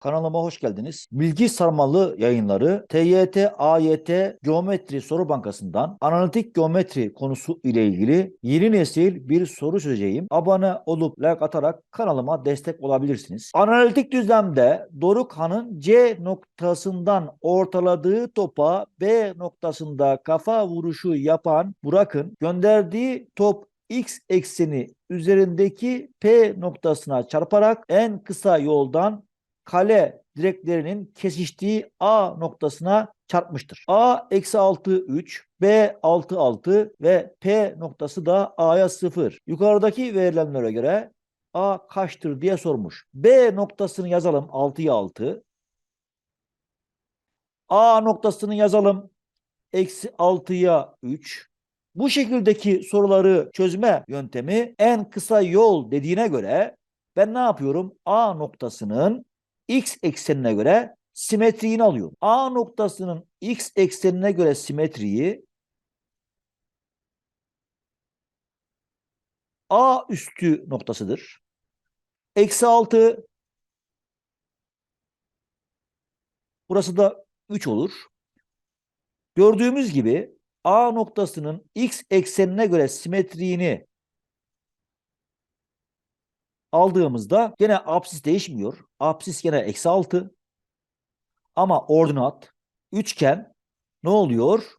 Kanalıma hoş geldiniz. Bilgi sarmalı yayınları TYT, AYT Geometri Soru Bankası'ndan analitik geometri konusu ile ilgili yeni nesil bir soru çözeceğim. Abone olup like atarak kanalıma destek olabilirsiniz. Analitik düzlemde Dorukhan'ın C noktasından ortaladığı topa B noktasında kafa vuruşu yapan Burak'ın gönderdiği top x ekseni üzerindeki P noktasına çarparak en kısa yoldan kale direklerinin kesiştiği A noktasına çarpmıştır. A eksi 6 3, B 6 6 ve P noktası da A'ya 0. Yukarıdaki verilenlere göre A kaçtır diye sormuş. B noktasını yazalım 6'ya 6. A noktasını yazalım eksi 6'ya 3. Bu şekildeki soruları çözme yöntemi en kısa yol dediğine göre ben ne yapıyorum? A noktasının x eksenine göre simetriğini alıyorum. A noktasının x eksenine göre simetriği A üstü noktasıdır. Eksi 6 burası da 3 olur. Gördüğümüz gibi A noktasının x eksenine göre simetriğini aldığımızda gene apsis değişmiyor. Apsis gene eksi 6. Ama ordinat üçgen ne oluyor?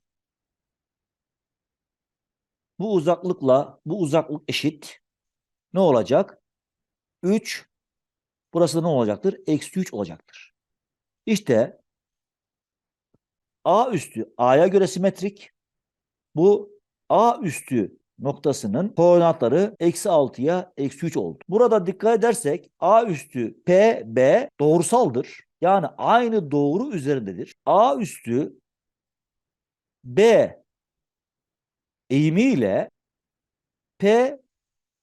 Bu uzaklıkla bu uzaklık eşit. Ne olacak? 3 burası da ne olacaktır? Eksi 3 olacaktır. İşte A üstü A'ya göre simetrik. Bu A üstü noktasının koordinatları eksi 6'ya eksi 3 oldu. Burada dikkat edersek A üstü P, B doğrusaldır. Yani aynı doğru üzerindedir. A üstü B eğimi ile P,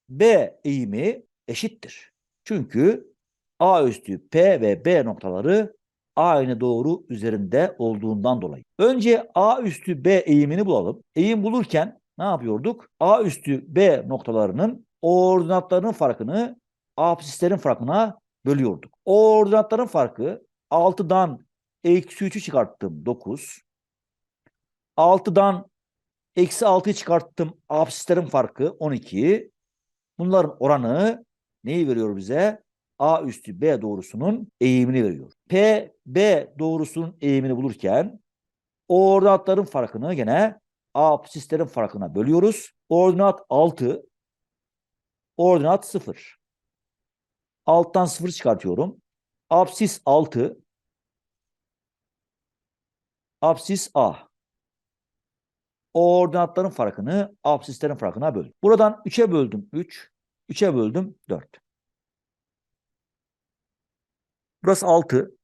B eğimi eşittir. Çünkü A üstü P ve B noktaları aynı doğru üzerinde olduğundan dolayı. Önce A üstü B eğimini bulalım. Eğim bulurken ne yapıyorduk? A üstü B noktalarının ordinatlarının farkını apsislerin farkına bölüyorduk. O ordinatların farkı 6'dan eksi 3'ü çıkarttım 9. 6'dan eksi 6'yı çıkarttım apsislerin farkı 12. Bunların oranı neyi veriyor bize? A üstü B doğrusunun eğimini veriyor. P, B doğrusunun eğimini bulurken ordinatların farkını gene apsislerin farkına bölüyoruz. Ordinat 6, ordinat 0. Alttan 0 çıkartıyorum. Apsis 6, apsis A. Ordinatların farkını apsislerin farkına böl. Buradan 3'e böldüm 3, 3'e böldüm 4. Burası 6.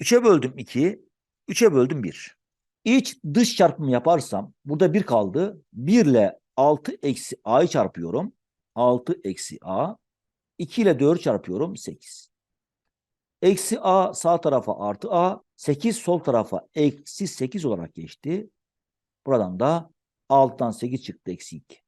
3'e böldüm 2. 3'e böldüm 1. İç dış çarpımı yaparsam burada 1 kaldı. 1 ile 6 eksi a'yı çarpıyorum. 6 eksi a. 2 ile 4 çarpıyorum. 8. Eksi a sağ tarafa artı a. 8 sol tarafa eksi 8 olarak geçti. Buradan da 6'dan 8 çıktı. Eksi 2.